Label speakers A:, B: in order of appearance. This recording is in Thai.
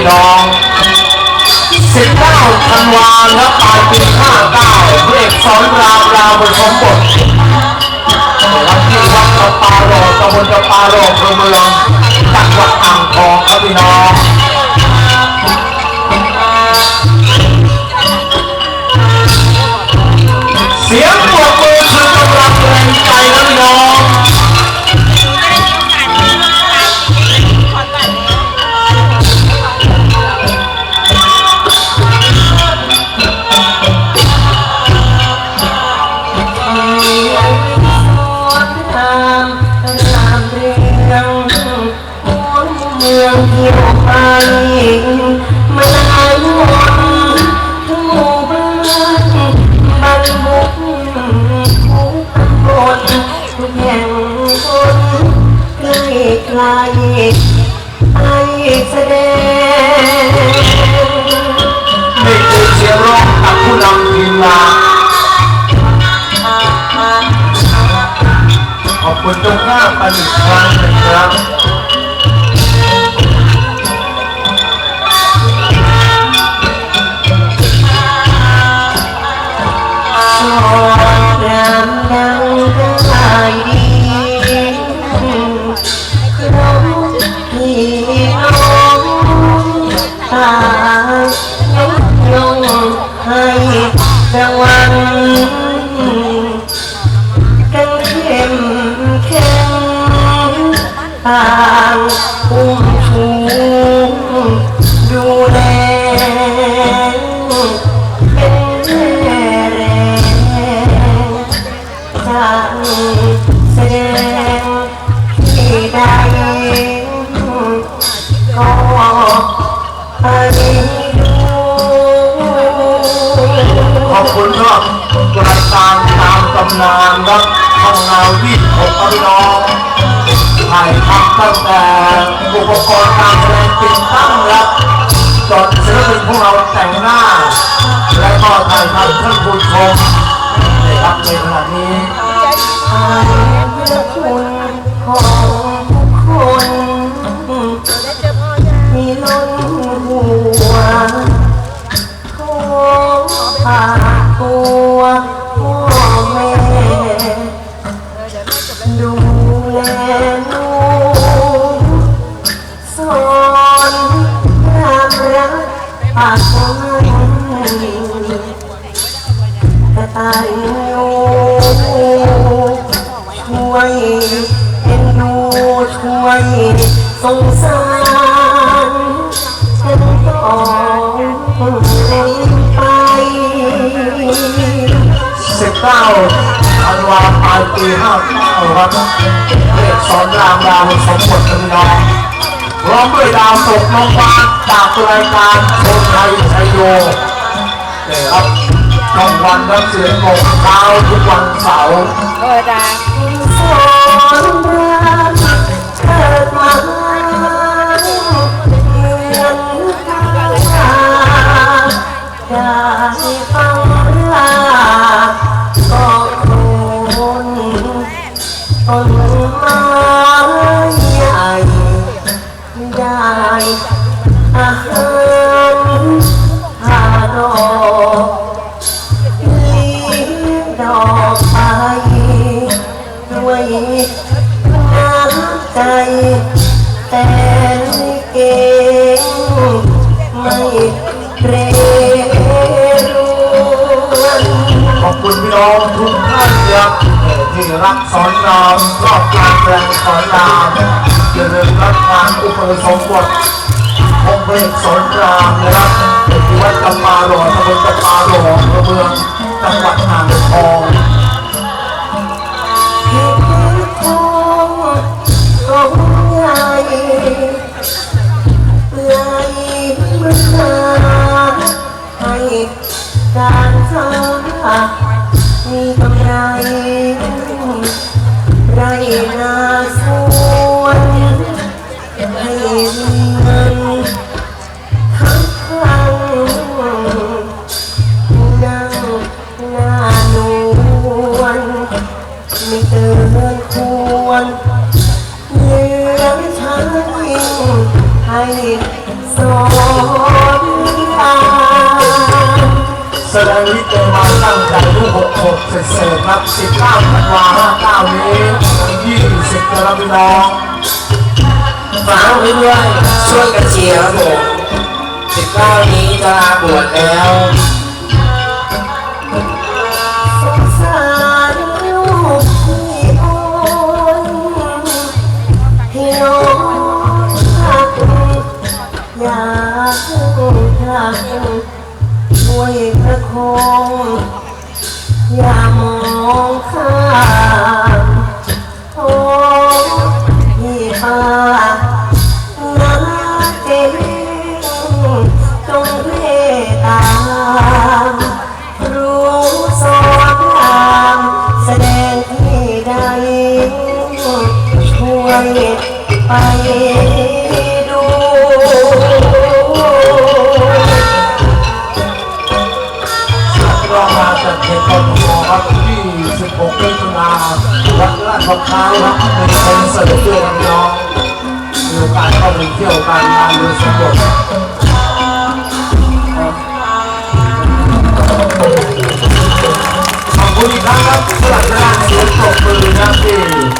A: พี่น้อง19ธันวาครับปลายปี59พระเอกสอนรามราวบนสมบทวัดที่วัดตะปาโรตะบนตะปาโรอำเภอเมืองจังหวัดอ่างทองครับพี่น้อง ไครั
B: บทำงา
A: น
B: วิ่ง
A: ของพี่น้องถ่ายทำตั้งแต่อุปกรณ์การแสดงติดตั้งครับจนศิลปินพวกเราแต่งหน้า และก็ถ่ายทำท่านผู้ชมนะครับในขณะนี้
B: งสารฉันต้องเล่นไป
A: 19ธันวาปลายปี59ครับเรียกสอนรามรามสมบทพี่น้องพร้อมด้วยดาวตกน้องฟ้าจากรายการโชว์ไทยชัยโยนี่ครับช่องวันรับเสียงของเช้าทุกวันเสาร์
C: เออดา
B: อ
A: บคุณพี่องทุกท่านครับที่รักสอนรามรอบการแปลงสอนรามอย่าลืมรับงานอุปสมบทองค์พระเอกสอนรามนะครับที่วัดตะปาหลอตำบลตะปาหลออำเภอเมืองจังหวัดอ่างทอง
B: ไรไรนา
A: แสดงลิเกมาตั้งแต่อายุหกหกเศษเศษๆครับสิบเก้าธันวาห้าเก้านี้ยี่สิบกระพี่น้อง
B: ฝากไว้ด้วยช่วยกันเชียร์ครับผมสิบเก้านี้จะลาบวชแล้ว
C: ไร
A: อมาจากเขตกทมครับที่16มิถุนาวัดราชบัายรับเป็นคอนเสิร์เพื่อนกลียวบคุณครับสำหรับการเสียงปรบมือนะพี่